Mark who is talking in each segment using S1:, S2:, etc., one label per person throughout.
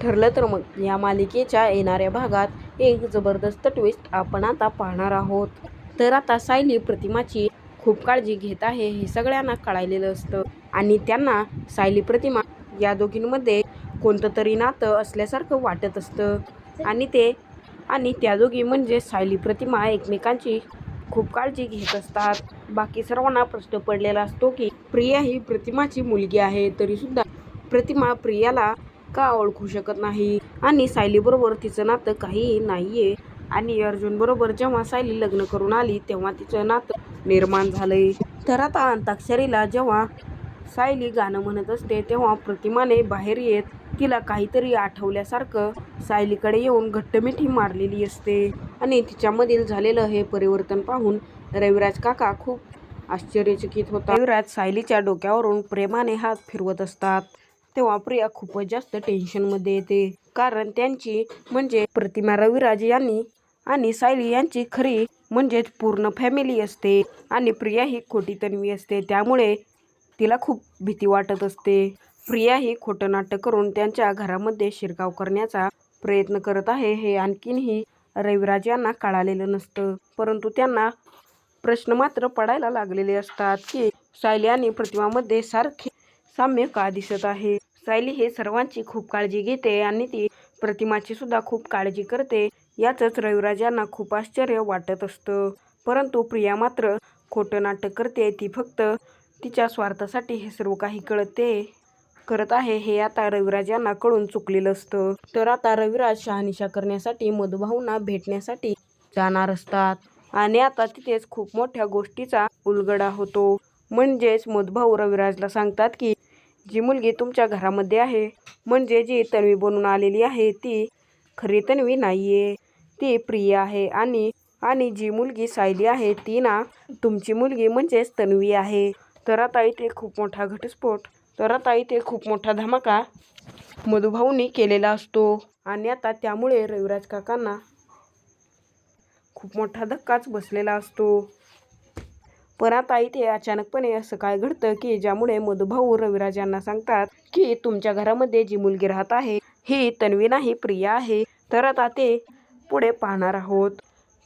S1: ठरलं तर मग या मालिकेच्या येणाऱ्या भागात एक जबरदस्त ट्विस्ट आपण आता पाहणार आहोत. तर आता सायली प्रतिमाची खूप काळजी घेत आहे हे सगळ्यांना कळालेलं असतं आणि त्यांना सायली प्रतिमा या दोघींमध्ये कोणतं तरी नातं असल्यासारखं वाटत असतं. आणि ते आणि त्या दोघी म्हणजे सायली प्रतिमा एकमेकांची खूप काळजी घेत असतात. बाकी सर्वांना प्रश्न पडलेला असतो की प्रिया ही प्रतिमाची मुलगी आहे तरीसुद्धा प्रतिमा प्रियाला का ओळखू शकत नाही? आणि सायलीबरोबर तिचं नातं काहीही नाहीये. आणि अर्जुन बरोबर जेव्हा सायली लग्न करून आली तेव्हा तिचं नातं निर्माण झालंय. तर आता अंताक्षरीला जेव्हा सायली गाणं म्हणत असते तेव्हा प्रतिमाने बाहेर येत तिला काहीतरी आठवल्यासारखं सायलीकडे येऊन घट्ट मिठी मारलेली असते. आणि तिच्यामधील झालेलं हे परिवर्तन पाहून रविराज काका खूप आश्चर्यचकित होता रविराज सायलीच्या डोक्यावरून प्रेमाने हात फिरवत असतात. तेव्हा प्रिया खूपच जास्त टेन्शनमध्ये येते. कारण त्यांची म्हणजे प्रतिमा रविराज यांनी आणि सायली यांची खरी म्हणजेच पूर्ण फॅमिली असते. आणि प्रिया ही खोटी तन्वी असते. त्यामुळे तिला खूप भीती वाटत असते. प्रिया ही खोटं नाटक करून त्यांच्या घरामध्ये शिरकाव करण्याचा प्रयत्न करत आहे. हे आणखीनही रविराज यांना कळालेलं नसतं. परंतु त्यांना प्रश्न मात्र पडायला लागलेले असतात की सायली आणि प्रतिमामध्ये सारखे साम्य का दिसत आहे? सायली हे सर्वांची खूप काळजी घेते आणि ती प्रतिमाची सुद्धा खूप काळजी करते. याचंच रविराज यांना खूप आश्चर्य वाटत असतं. परंतु प्रिया मात्र खोटं नाटक करते. ती फक्त तिच्या स्वार्थासाठी हे सर्व काही कळते करत आहे हे आता रविराज यांना कळून चुकलेलं असतं. तर आता रविराज शहानिशा करण्यासाठी मधुभाऊंना भेटण्यासाठी जाणार असतात. आणि आता तिथेच खूप मोठ्या गोष्टीचा उलगडा होतो. म्हणजेच मधुभाऊ रविराजला सांगतात की जी मुलगी तुमच्या घरामध्ये आहे म्हणजे जी तन्वी बनून आलेली आहे ती खरी तन्वी आहे ती प्रिया आहे आणि आणि जी मुलगी सायली आहे ती ना तुमची मुलगी म्हणजेच तन्वी आहे. तर आता इथे खूप मोठा घटस्फोट तर आता इथे खूप मोठा धमाका मधुभाऊंनी केलेला असतो. आणि आता त्यामुळे रविराज काकांना खूप मोठा धक्काच बसलेला असतो. पण आता इथे अचानकपणे असं काय घडतं की ज्यामुळे मधुभाऊ रविराज यांना सांगतात की तुमच्या घरामध्ये जी मुलगी राहत आहे ही तन्वी नाही प्रिया आहे. तर आता ते पुढे पाहणार आहोत.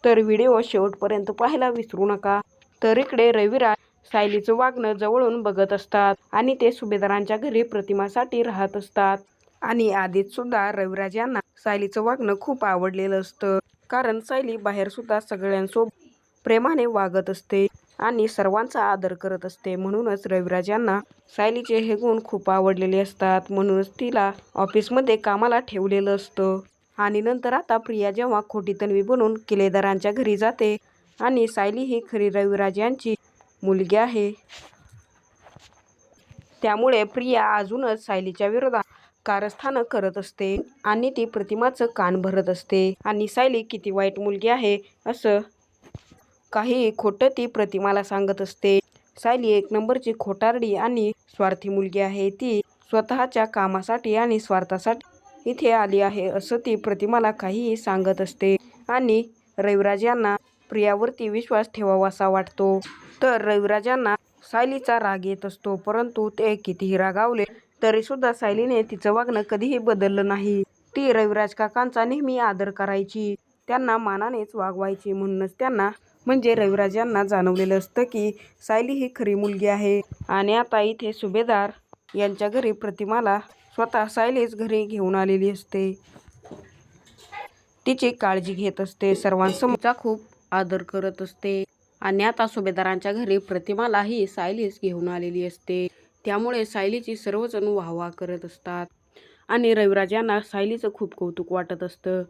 S1: तर व्हिडिओ शेवटपर्यंत पाहायला विसरू नका. तर इकडे रविराज सायलीचं वागणं जवळून बघत असतात आणि ते सुभेदारांच्या घरी प्रतिमासाठी राहत असतात. आणि आधीच सुद्धा रविराज यांना सायलीचं वागणं खूप आवडलेलं असतं. कारण सायली बाहेर सुद्धा सगळ्यांसोबत प्रेमाने वागत असते. आणि सर्वांचा आदर करत असते. म्हणूनच रविराज यांना सायलीचे हे गुण खूप आवडलेले असतात. म्हणूनच तिला ऑफिसमध्ये कामाला ठेवलेलं असतं. आणि नंतर आता प्रिया जेव्हा खोटी तन्वी बनून किलेदारांच्या घरी जाते आणि सायली ही खरी रविराज यांची मुलगी आहे. त्यामुळे प्रिया अजूनच सायलीच्या विरोधात कारस्थानं करत असते आणि ती प्रतिमाचं कान भरत असते. आणि सायली किती वाईट मुलगी आहे असं काही खोटं ती प्रतिमाला सांगत असते. सायली एक नंबरची खोटारडी आणि स्वार्थी मुलगी आहे. ती स्वतःच्या कामासाठी आणि स्वार्थासाठी इथे आली आहे असं ती प्रतिमाला काहीही सांगत असते. आणि रविराज यांना प्रियावरती विश्वास ठेवावासा वाटतो. तर रविराज यांना सायलीचा राग येत असतो परंतु ते कितीही रागावले तरीसुद्धा सायलीने तिचं वागणं कधीही बदललं नाही. ती रविराज काकांचा नेहमी आदर करायची त्यांना मानानेच वागवायची म्हणूनच त्यांना म्हणजे रविराज यांना जाणवलेलं असतं की सायली ही खरी मुलगी आहे. आणि आता इथे सुभेदार यांच्या घरी प्रतिमाला स्वतः सायलीच घरी घेऊन आलेली असते. तिची काळजी घेत असते. सर्वांसमोरचा खूप आदर करत असते. आणि आता सुभेदारांच्या घरी प्रतिमालाही सायलीच घेऊन आलेली असते. त्यामुळे सायलीची सर्वजण वाहवा करत असतात. आणि रविराज यांना सायलीचं खूप कौतुक वाटत असतं.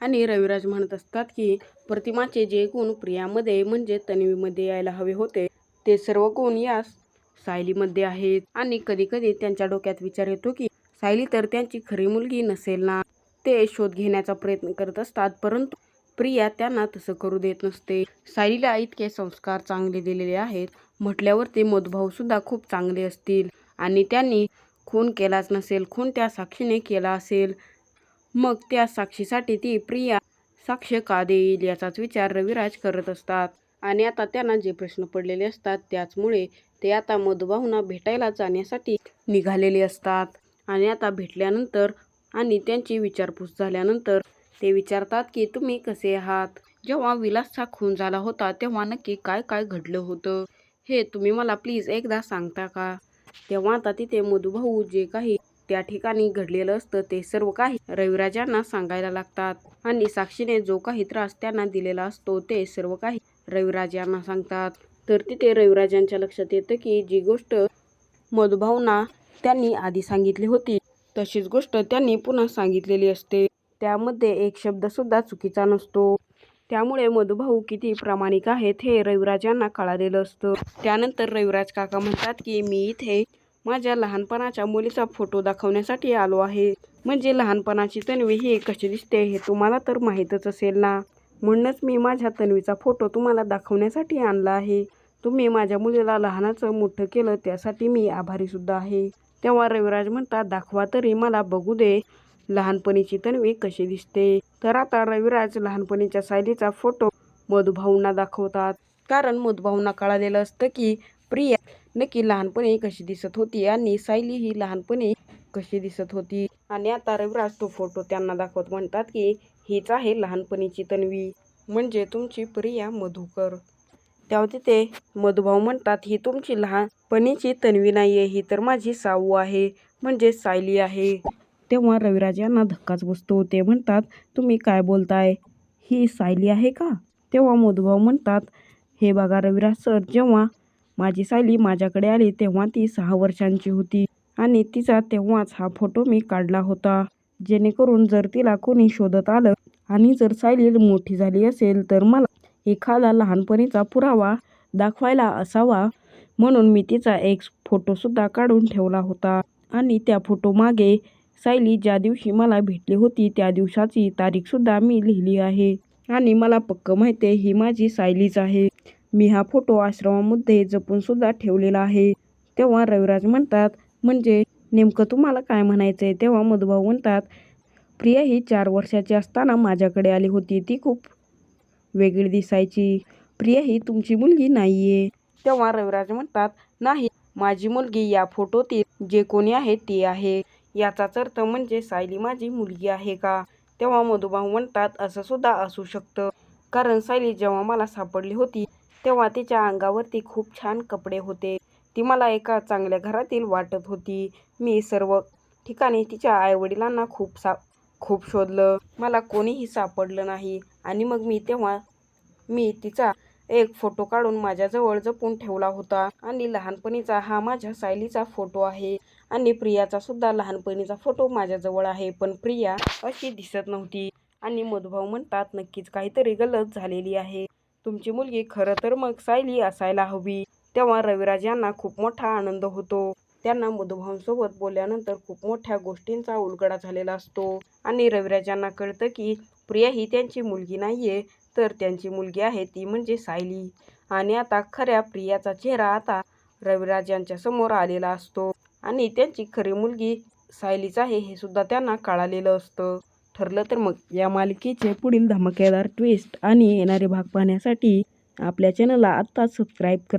S1: आणि रविराज म्हणत असतात की प्रतिमाचे जे गुण प्रियामध्ये म्हणजे तन्वीमध्ये यायला हवे होते ते सर्व गुण या सायलीमध्ये आहेत. आणि कधीकधी त्यांच्या डोक्यात विचार येतो की सायली तर त्यांची खरी मुलगी नसेल ना? ते शोध घेण्याचा प्रयत्न करत असतात परंतु प्रिया त्यांना तसं करू देत नसते. सायलीला इतके संस्कार चांगले दिलेले आहेत म्हटल्यावर ते सुद्धा खूप चांगले असतील. आणि त्यांनी खून केलाच नसेल खून त्या साक्षीने केला असेल. मग त्या साक्षीसाठी ती प्रिया साक्ष का देईल याचाच विचार रविराज करत असतात. आणि आता त्यांना जे प्रश्न पडलेले असतात त्याचमुळे ते आता मधुबाहूंना भेटायला जाण्यासाठी निघालेले असतात. आणि आता भेटल्यानंतर आणि त्यांची विचारपूस झाल्यानंतर ते विचारतात की तुम्ही कसे आहात? जेव्हा विलासचा खून झाला होता तेव्हा नक्की काय काय घडलं होतं? हे तुम्ही मला प्लीज एकदा सांगता का? तेव्हा आता तिथे मधुभाऊ जे काही त्या ठिकाणी घडलेलं असतं ते सर्व काही रविराजांना सांगायला लागतात. आणि साक्षीने जो काही त्रास त्यांना दिलेला असतो ते सर्व काही रविराज यांना सांगतात. तर तिथे रविराजांच्या लक्षात येतं की जी गोष्ट मधुभावना त्यांनी आधी सांगितली होती तशीच गोष्ट त्यांनी पुन्हा सांगितलेली असते. त्यामध्ये एक शब्द सुद्धा चुकीचा नसतो. त्यामुळे मधुभाऊ किती प्रामाणिक आहेत हे रविराजांना कळालेलं असतं. त्यानंतर रविराज काका म्हणतात की मी इथे माझ्या लहानपणाच्या मुलीचा फोटो दाखवण्यासाठी आलो आहे. म्हणजे लहानपणाची तन्वी ही कशी दिसते हे तुम्हाला तर माहीतच असेल ना? म्हणूनच मी माझ्या तन्वीचा फोटो तुम्हाला दाखवण्यासाठी आणला आहे. तुम्ही माझ्या मुलीला लहानाचं मोठं केलं त्यासाठी मी आभारीसुद्धा आहे. तेव्हा रविराज म्हणतात दाखवा तरी मला बघू दे लहानपणीची तन्वी कशी दिसते. तर आता रविराज लहानपणीच्या सायलीचा फोटो मधुभाऊंना दाखवतात. कारण मधुभाऊंना कळालेलं असतं की प्रिया नक्की लहानपणी कशी दिसत होती आणि सायली ही लहानपणी कशी दिसत होती. आणि आता रविराज तो फोटो त्यांना दाखवत म्हणतात की हीच आहे लहानपणीची तन्वी. म्हणजे तुमची प्रिया मधुकर. तेव्हा तिथे मधुभाऊ म्हणतात ही तुमची लहानपणीची तन्वी नाही आहे ही तर माझी साऊ आहे. म्हणजे सायली आहे. तेव्हा रविराज यांना धक्काच बसतो. ते म्हणतात तुम्ही काय बोलताय? ही सायली आहे का? तेव्हा मधुभाऊ म्हणतात हे बघा रविराज सर जेव्हा माझी सायली माझ्याकडे आली तेव्हा ती सहा वर्षांची होती आणि तिचा तेव्हाच हा फोटो मी काढला होता. जेणेकरून जर तिला कोणी शोधत आलं आणि जर सायली मोठी झाली असेल तर मला एखादा लहानपणीचा पुरावा दाखवायला असावा म्हणून मी तिचा एक फोटोसुद्धा काढून ठेवला होता. आणि त्या फोटो मागे सायली ज्या दिवशी मला भेटली होती त्या दिवसाची तारीखसुद्धा मी लिहिली आहे. आणि मला पक्क माहिती आहे ही माझी सायलीच आहे. मी हा फोटो आश्रमामध्ये जपून सुद्धा ठेवलेला आहे. तेव्हा रविराज म्हणतात म्हणजे नेमकं तुम्हाला काय म्हणायचं आहे तेव्हा मधुभाऊ म्हणतात प्रिया ही चार वर्षाची असताना माझ्याकडे आली होती. ती खूप वेगळी दिसायची. प्रिया ही तुमची मुलगी नाही आहे तेव्हा रविराज म्हणतात नाही माझी मुलगी या फोटोतील जे कोणी आहे ती आहे. याचाच अर्थ म्हणजे सायली माझी मुलगी आहे का? तेव्हा मधुभाऊ म्हणतात असं सुद्धा असू शकतं. कारण सायली जेव्हा मला सापडली होती तेव्हा तिच्या अंगावरती खूप छान कपडे होते. ती मला एका चांगल्या घरातील वाटत होती. मी सर्व ठिकाणी तिच्या आईवडिलांना खूप सा खूप शोधलं. मला कोणीही सापडलं नाही. आणि मग मी तेव्हा मी तिचा एक फोटो काढून माझ्याजवळ जपून ठेवला होता. आणि लहानपणीचा हा माझ्या सायलीचा फोटो आहे. आणि प्रियाचा सुद्धा लहानपणीचा फोटो माझ्याजवळ आहे. पण प्रिया अशी दिसत नव्हती. आणि मधुभाऊ म्हणतात नक्कीच काहीतरी गलत झालेली आहे. तुमची मुलगी खरं तर मग सायली असायला हवी. तेव्हा रविराज यांना खूप मोठा आनंद होतो. त्यांना मधुभावांसोबत बोलल्यानंतर खूप मोठ्या गोष्टींचा उलगडा झालेला असतो. आणि रविराज यांना कळतं की प्रिया ही त्यांची मुलगी नाहीये तर त्यांची मुलगी आहे ती म्हणजे सायली. आणि आता खऱ्या प्रियाचा चेहरा आता रविराज यांच्या समोर आलेला असतो. आणि त्यांची खरी मुलगी सायलीच आहे हे सुद्धा त्यांना कळालेलं असतं. ठरलं तर मग या मालिकेचे पुढील धमाकेदार ट्विस्ट आणि येणारे भाग पाहण्यासाठी आपल्या चॅनलला आत्ताच सबस्क्राईब कर.